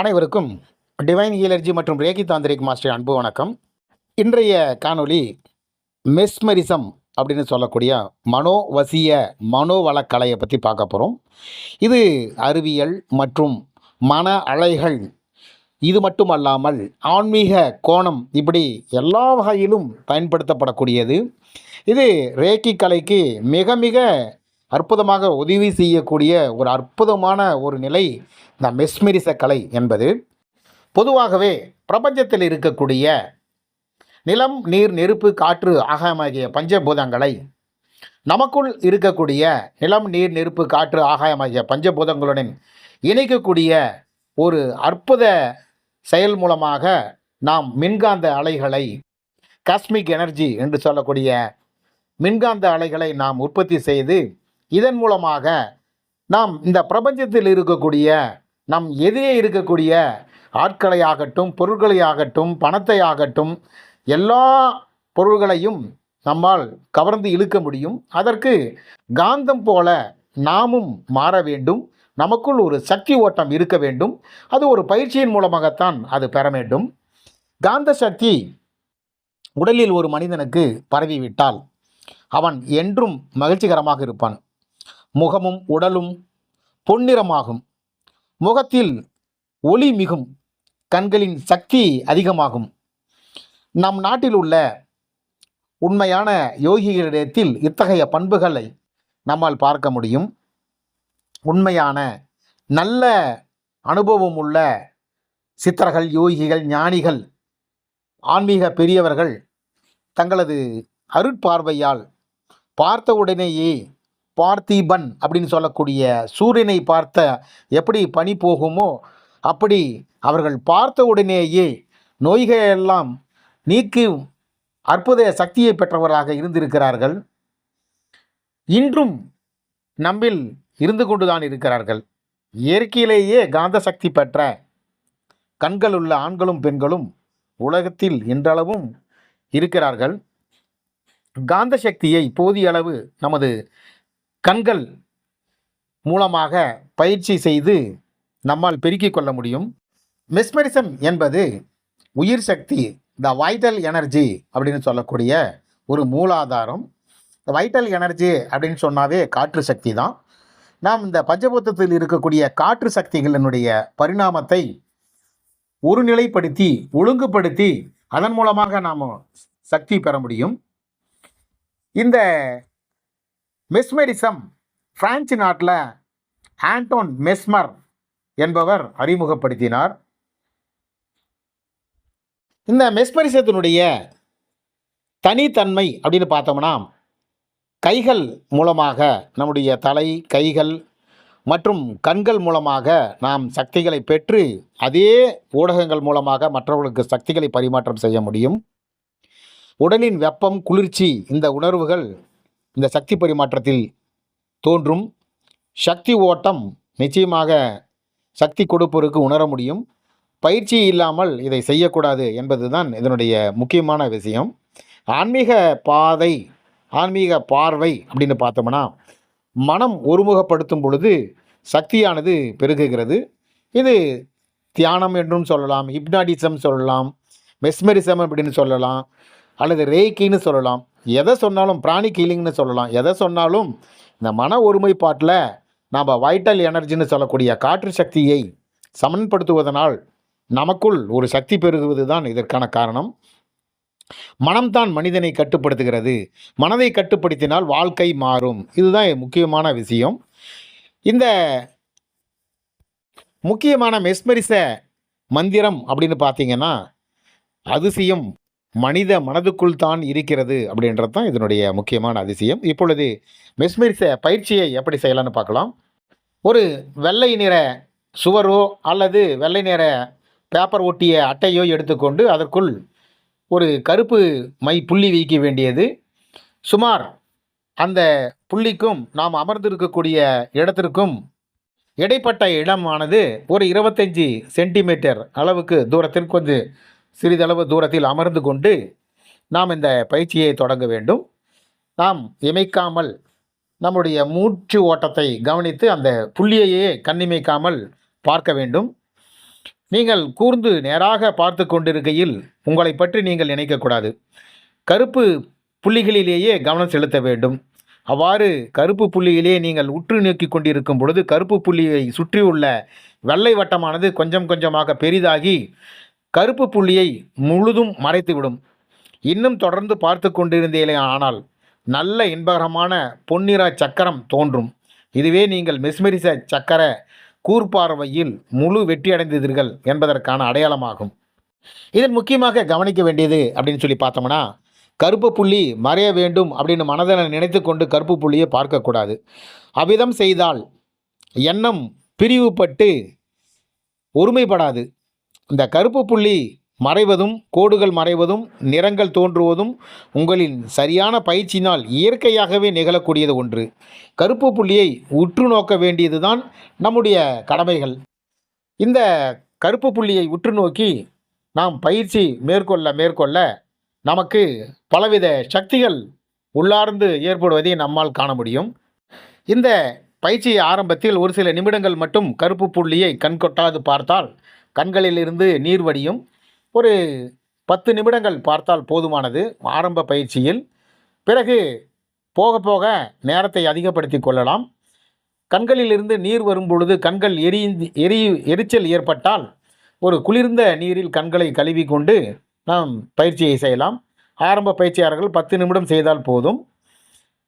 அனைவருக்கும் டிவைன் ஹீலர்ஜி மற்றும் Reiki tantric master அன்பு வணக்கம். இன்றைய காணொளி மெஸ்மரிசம் அப்படின்னு சொல்லக்கூடிய மனோவசிய மனோவளக்கலையை பற்றி பார்க்க போகிறோம் இது அறிவியல் மற்றும் மன அலைகள். இது மட்டும் அல்லாமல் ஆன்மீக கோணம் இப்படி எல்லா வகையிலும் பயன்படுத்தப்படக்கூடியது. இது ரேக்கி கலைக்கு மிக மிக அற்புதமாக உதவி செய்யக்கூடிய ஒரு அற்புதமான ஒரு நிலை இந்த மெஸ்மெரிச கலை என்பது பொதுவாகவே பிரபஞ்சத்தில் இருக்கக்கூடிய நிலம் நீர் நெருப்பு காற்று ஆகாயமாகிய பஞ்சபூதங்களை நமக்குள் இருக்கக்கூடிய நிலம் நீர் நெருப்பு காற்று ஆகாயமாகிய பஞ்சபூதங்களுடன் இணைக்கக்கூடிய ஒரு அற்புத செயல் மூலமாக நாம் மின்காந்த அலைகளை காஸ்மிக் எனர்ஜி என்று சொல்லக்கூடிய மின்காந்த அலைகளை நாம் உற்பத்தி செய்து இதன் மூலமாக நாம் இந்த பிரபஞ்சத்தில் இருக்கக்கூடிய நம் எதிரே இருக்கக்கூடிய ஆட்களை ஆகட்டும் பொருட்களை ஆகட்டும் பணத்தை ஆகட்டும் எல்லா பொருள்களையும் நம்மால் கவர்ந்து இழுக்க முடியும். அதற்கு காந்தம் போல நாமும் மாற வேண்டும். நமக்குள் ஒரு சக்தி ஓட்டம் இருக்க வேண்டும். அது ஒரு பயிற்சியின் மூலமாகத்தான் அது பெற வேண்டும். காந்த சக்தி உடலில் ஒரு மனிதனுக்கு பரவிவிட்டால் அவன் என்றும் மகிழ்ச்சிகரமாக இருப்பான். முகமும் உடலும் பொன்னிறமாகும். முகத்தில் ஒளி மிகும் கண்களின் சக்தி அதிகமாகும். நம் நாட்டில் உள்ள உண்மையான யோகிகளிடத்தில் இத்தகைய பண்புகளை நம்மால் பார்க்க முடியும். உண்மையான நல்ல அனுபவம் உள்ள சித்தர்கள் யோகிகள் ஞானிகள் ஆன்மீக பெரியவர்கள் தங்களது அருட்பார்வையால் பார்த்தவுடனேயே பார்த்திபன் அப்படின்னு சொல்லக்கூடிய சூரியனை பார்த்த எப்படி பனி போகுமோ அப்படி அவர்கள் பார்த்த உடனேயே நோய்களெல்லாம் நீக்கி அற்புத சக்தியை பெற்றவராக இருந்திருக்கிறார்கள். இன்றும் நம்மில் இருந்து கொண்டுதான் இருக்கிறார்கள். இயற்கையிலேயே காந்த சக்தி பெற்ற கண்கள் உள்ள ஆண்களும் பெண்களும் உலகத்தில் இன்றளவும் இருக்கிறார்கள். காந்த சக்தியை போதிய அளவு நமது கண்கள் மூலமாக பயிற்சி செய்து நம்மால் பெருக்கிக் கொள்ள முடியும். மெஸ்மெரிசம் என்பது உயிர் சக்தி த வைட்டல் எனர்ஜி அப்படின்னு சொல்லக்கூடிய ஒரு மூலாதாரம். வைட்டல் எனர்ஜி அப்படின்னு சொன்னாவே காற்று சக்தி தான். நாம் இந்த பஞ்சபூத்தத்தில் இருக்கக்கூடிய காற்று சக்திகளினுடைய பரிணாமத்தை ஒருநிலைப்படுத்தி ஒழுங்குபடுத்தி அதன் மூலமாக நாம் சக்தி பெற முடியும். இந்த மெஸ்மெரிசம் பிரான்சு நாட்டில் ஆண்டோன் மெஸ்மர் என்பவர் அறிமுகப்படுத்தினார். இந்த மெஸ்மரிசத்தினுடைய தனித்தன்மை அப்படின்னு பார்த்தோம்னா கைகள் மூலமாக நம்முடைய தலை கைகள் மற்றும் கண்கள் மூலமாக நாம் சக்திகளை பெற்று அதே ஊடகங்கள் மூலமாக மற்றவர்களுக்கு சக்திகளை பரிமாற்றம் செய்ய முடியும். உடலின் வெப்பம் குளிர்ச்சி இந்த உணர்வுகள் இந்த சக்தி பரிமாற்றத்தில் தோன்றும் சக்தி ஓட்டம் நிச்சயமாக சக்தி கொடுப்போருக்கு உணர முடியும். பயிற்சி இல்லாமல் இதை செய்யக்கூடாது என்பதுதான் இதனுடைய முக்கியமான விஷயம். ஆன்மீக பாதை ஆன்மீக பார்வை அப்படின்னு பார்த்தோம்னா மனம் ஒருமுகப்படுத்தும் பொழுது சக்தியானது பெருகுகிறது. இது தியானம் என்றும் சொல்லலாம் ஹிப்னாட்டிசம் சொல்லலாம் மெஸ்மெரிசம் அப்படின்னு சொல்லலாம் அல்லது ரேக்கின்னு சொல்லலாம். எதை சொன்னாலும் பிராணி கீலிங்னு சொல்லலாம். எதை சொன்னாலும் இந்த மன ஒருமைப்பாட்டில் நாம் வைட்டல் எனர்ஜின்னு சொல்லக்கூடிய காற்று சக்தியை சமன்படுத்துவதனால் நமக்குள் ஒரு சக்தி பெருகுவது தான் இதற்கான காரணம். மனம்தான் மனிதனை கட்டுப்படுத்துகிறது. மனதை கட்டுப்படுத்தினால் வாழ்க்கை மாறும். இதுதான் முக்கியமான விஷயம். இந்த முக்கியமான மெஸ்மரிச மந்திரம் அப்படின்னு பார்த்தீங்கன்னா அதிசயம். மனித மனதுக்குள் தான் இருக்கிறது அப்படின்றது தான் இதனுடைய முக்கியமான அதிசயம். இப்பொழுது மெஸ்மிரிச பயிற்சியை எப்படி செய்யலாம்னு பார்க்கலாம். ஒரு வெள்ளை நிற சுவரோ அல்லது வெள்ளை நிற பேப்பர் ஒட்டிய அட்டையோ எடுத்துக்கொண்டு அதற்குள் ஒரு கருப்பு மை புள்ளி வைக்க வேண்டியது. சுமார் அந்த புள்ளிக்கும் நாம் அமர்ந்திருக்கக்கூடிய இடத்திற்கும் இடைப்பட்ட இடமானது ஒரு இருபத்தஞ்சி சென்டிமீட்டர் அளவுக்கு தூரத்தில் கொஞ்சம் சிறிதளவு தூரத்தில் அமர்ந்து கொண்டு நாம் இந்த பயிற்சியை தொடங்க வேண்டும். நாம் இமைக்காமல் நம்முடைய மூச்சு ஓட்டத்தை கவனித்து அந்த புள்ளியையே கண்ணிமைக்காமல் பார்க்க வேண்டும். நீங்கள் கூர்ந்து நேராக பார்த்து கொண்டிருக்கையில் உங்களை பற்றி நீங்கள் நினைக்கக்கூடாது கருப்பு புள்ளிகளிலேயே கவனம் செலுத்த வேண்டும். அவ்வாறு கருப்பு புள்ளியிலே நீங்கள் உற்று நோக்கி கொண்டிருக்கும் பொழுது கருப்பு புள்ளியை சுற்றியுள்ள வெள்ளை வட்டமானது கொஞ்சம் கொஞ்சமாக பெரிதாகி கருப்பு புள்ளியை முழுதும் மறைத்துவிடும். இன்னும் தொடர்ந்து பார்த்து கொண்டிருந்தீர்களே ஆனால் நல்ல இன்பகரமான பொன்னிற சக்கரம் தோன்றும். இதுவே நீங்கள் மெஸ்மெரிச சக்கர கூர்பார்வையில் முழு வெற்றியடைந்தீர்கள் என்பதற்கான அடையாளமாகும். இதில் முக்கியமாக கவனிக்க வேண்டியது அப்படின்னு சொல்லி பார்த்தோம்னா கருப்பு புள்ளி மறைய வேண்டும் அப்படின்னு மனதில் நினைத்து கொண்டு கருப்பு புள்ளியை பார்க்கக்கூடாது அவ்விதம் செய்தால் எண்ணம் பிரிவுபட்டு ஒருமைப்படாது. இந்த கருப்பு புள்ளி மறைவதும் கோடுகள் மறைவதும் நிறங்கள் தோன்றுவதும் உங்களின் சரியான பயிற்சியினால் இயற்கையாகவே நிகழக்கூடியது ஒன்று. கருப்பு புள்ளியை உற்று நோக்க வேண்டியதுதான் நம்முடைய கடமைகள். இந்த கருப்பு புள்ளியை உற்று நோக்கி நாம் பயிற்சி மேற்கொள்ள மேற்கொள்ள நமக்கு பலவித சக்திகள் உள்ளார்ந்து ஏற்படுவதை நம்மால் காண முடியும். இந்த பயிற்சி ஆரம்பத்தில் ஒரு சில நிமிடங்கள் மட்டும் கருப்பு புள்ளியை கண்கொட்டாது பார்த்தால் கண்களிலிருந்து நீர் வடியும். ஒரு பத்து நிமிடங்கள் பார்த்தால் போதுமானது. ஆரம்ப பயிற்சியில். பிறகு போக போக நேரத்தை அதிகப்படுத்தி கொள்ளலாம். கண்களிலிருந்து நீர் வரும் பொழுது கண்கள் எரி எரி எரிச்சல் ஏற்பட்டால் ஒரு குளிர்ந்த நீரில் கண்களை கழுவி கொண்டு நாம் பயிற்சியை செய்யலாம். ஆரம்ப பயிற்சியாளர்கள் பத்து நிமிடம் செய்தால் போதும்.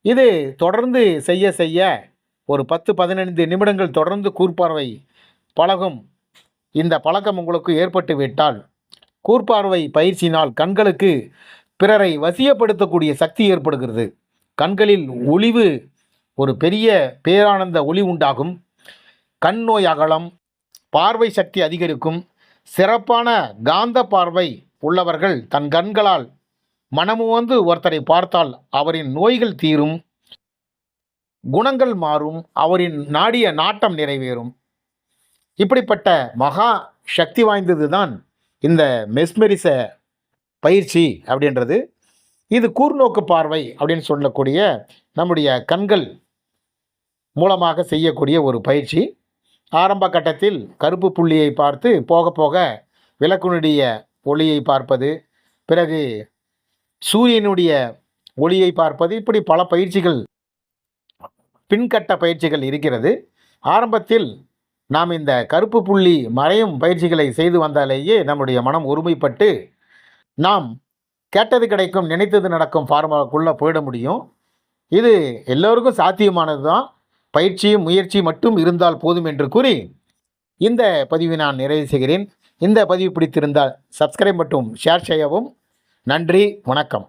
இது தொடர்ந்து செய்ய செய்ய ஒரு பத்து பதினைந்து நிமிடங்கள் தொடர்ந்து கூர்ப்பார்வை பழகும் இந்த பழக்கம் உங்களுக்கு ஏற்பட்டு விட்டால் கூர்ப்பார்வை பயிற்சியினால் கண்களுக்கு பிறரை வசியப்படுத்தக்கூடிய சக்தி ஏற்படுகிறது. கண்களில் ஒளிவு ஒரு பெரிய பேரானந்த ஒளி உண்டாகும். கண் நோய் அகலம் பார்வை சக்தி அதிகரிக்கும். சிறப்பான காந்த பார்வை உள்ளவர்கள் தன் கண்களால் மனமுவந்து ஒருத்தரை பார்த்தால் அவரின் நோய்கள் தீரும். குணங்கள் மாறும். அவரின் நாடிய நாட்டம் நிறைவேறும். இப்படிப்பட்ட மகா சக்தி வாய்ந்தது தான் இந்த மெஸ்மெரிச பயிற்சி அப்படின்றது. இது கூர்நோக்கு பார்வை அப்படின்னு சொல்லக்கூடிய நம்முடைய கண்கள் மூலமாக செய்யக்கூடிய ஒரு பயிற்சி. ஆரம்ப கட்டத்தில் கருப்பு புள்ளியை பார்த்து போக போக விளக்குனுடைய ஒளியை பார்ப்பது பிறகு சூரியனுடைய ஒளியை பார்ப்பது இப்படி பல பயிற்சிகள் பின்கட்ட பயிற்சிகள் இருக்கிறது. ஆரம்பத்தில் நாம் இந்த கருப்பு புள்ளி மறையும் பயிற்சிகளை செய்து வந்தாலேயே நம்முடைய மனம் ஒருமைப்பட்டு நாம் கேட்டது கிடைக்கும் நினைத்தது நடக்கும் ஃபார்முலாக்குள்ளே போயிட முடியும். இது எல்லோருக்கும் சாத்தியமானது தான். பயிற்சியும் முயற்சி மட்டும் இருந்தால் போதும் என்று கூறி இந்த பதிவை நான் நிறைவு செய்கிறேன். இந்த பதிவு பிடித்திருந்தால் சப்ஸ்கிரைப் மற்றும் ஷேர் செய்யவும். நன்றி வணக்கம்.